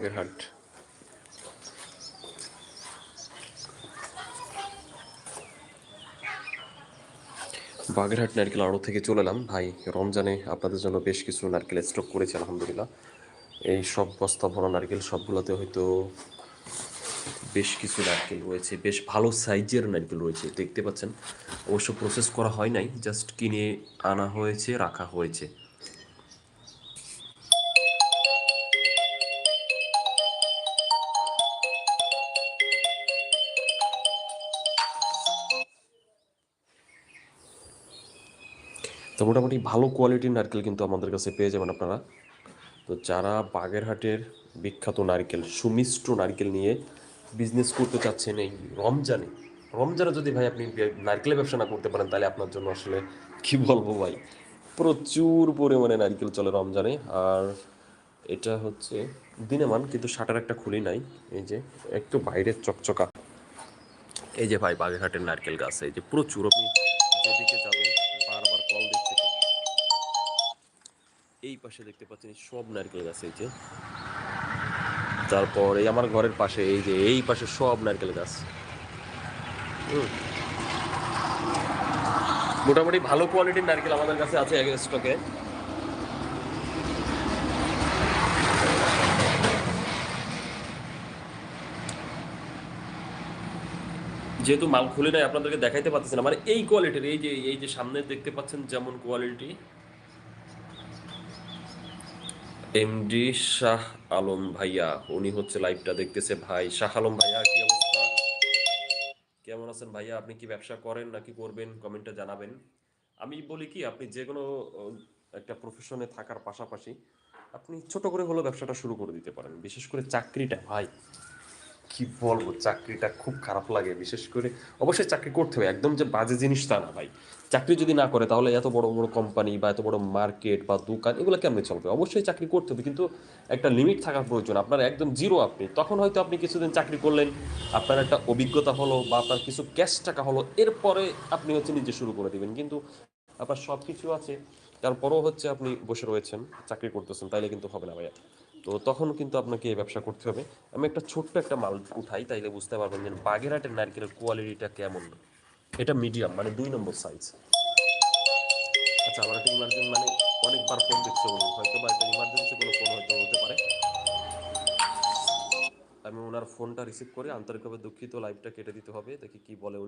বাগেরহাট বাগেরহাট নারকেল আড়ো থেকে চলে এলাম। ভাই, রমজানে আপনাদের জন্য বেশ কিছু নারকেল স্টক করেছি, আলহামদুলিল্লাহ। এই সব বস্তা ভরা নারকেল, সবগুলোতে হয়তো বেশ কিছু নারকেল রয়েছে, বেশ ভালো সাইজের নারকেল রয়েছে, দেখতে পাচ্ছেন। অবশ্য প্রসেস করা হয় নাই জাস্ট কিনে আনা হয়েছে, রাখা হয়েছে। তো মোটামুটি ভালো কোয়ালিটির নারকেল কিন্তু আমাদের কাছে পেয়ে যাবেন আপনারা। তো যারা বাগেরহাটের বিখ্যাত নারকেল, সুমিষ্ট নারকেল নিয়ে বিজনেস করতে চাচ্ছেন এই রমজানে রমজানে যদি ভাই আপনি নারকেলের ব্যবসা না করতে পারেন, তাহলে আপনার জন্য আসলে কি বলব ভাই? প্রচুর পরিমাণে নারকেল চলে রমজানে। আর এটা হচ্ছে দিনেমান, কিন্তু শাটার একটা খুলি নাই। এই যে একটু বাইরের চকচকা। এই যে ভাই বাগেরহাটের নারকেল গাছ, এই যে প্রচুর। আপনি যেদিকে যাবেন এই পাশে দেখতে পাচ্ছেন সব নারকেল গাছ, এই যে। তারপর এই আমার ঘরের পাশে, এই যে এই পাশে সব নারকেল গাছ। মোটামুটি ভালো কোয়ালিটির নারকেল আমাদের কাছে আছে স্টকে যেহেতু মাল খুলে নাই, আপনাদেরকে দেখাইতে পারতেছি না। মানে এই কোয়ালিটির এই যে এই যে সামনে দেখতে পাচ্ছেন যেমন কোয়ালিটি এমডি শাহ আলম ভাইয়া, উনি হচ্ছে লাইভটা দেখতেছে। ভাই শাহ আলম ভাইয়া, কি অবস্থা? কেমন আছেন ভাইয়া? আপনি কি ব্যবসা করেন নাকি করবেন? কমেন্টে জানাবেন। আমি বলি কি, আপনি যে কোনো একটা প্রফেশনে থাকার পাশাপাশি আপনি ছোট করে হলেও ব্যবসাটা শুরু করে দিতে পারেন। বিশেষ করে চাকরিটা, ভাই। কি বলব, চাকরিটা খুব খারাপ লাগে। বিশেষ করে অবশ্যই চাকরি করতে হবে, একদম যে বাজে জিনিস তা না ভাই। চাকরি যদি না করে তাহলে এত বড় বড় কোম্পানি বা এত বড় মার্কেট বা দোকান, এগুলো কেমনে চলবে? অবশ্যই চাকরি করতে হবে, কিন্তু একটা লিমিট থাকা প্রয়োজন। আপনার একদম জিরো আপনি। তখন হয়তো আপনি কিছুদিন চাকরি করলেন, আপনার একটা অভিজ্ঞতা হলো বা আপনার কিছু ক্যাশ টাকা হলো, এরপরে আপনি হচ্ছে নিজে শুরু করে দিবেন। কিন্তু আপনার সব কিছু আছে, তারপরও হচ্ছে আপনি বসে রয়েছেন, চাকরি করতেছেন, তাইলে কিন্তু হবে না ভাইয়া। তো তখন কিন্তু আপনাকে এই ব্যবসা করতে হবে। আমি একটা ছোট্ট একটা মাল উঠাই, তাইলে বুঝতে পারবেন যে বাগেরহাটের নারকেলের কোয়ালিটিটা কেমন। এটা মিডিয়াম মানে দুই নম্বর সাইজ আচ্ছা আমার একটা ইমার্জেন্সি মানে অনেকবার ফোন দিচ্ছে উনি হয়তো বা একটা ইমার্জেন্সি কোনো ফোন হয়তো হতে পারে। আমি ওনার ফোনটা রিসিভ করে আন্তরিকভাবে দুঃখিত লাইভটা কেটে দিতে হবে। দেখি কি বলে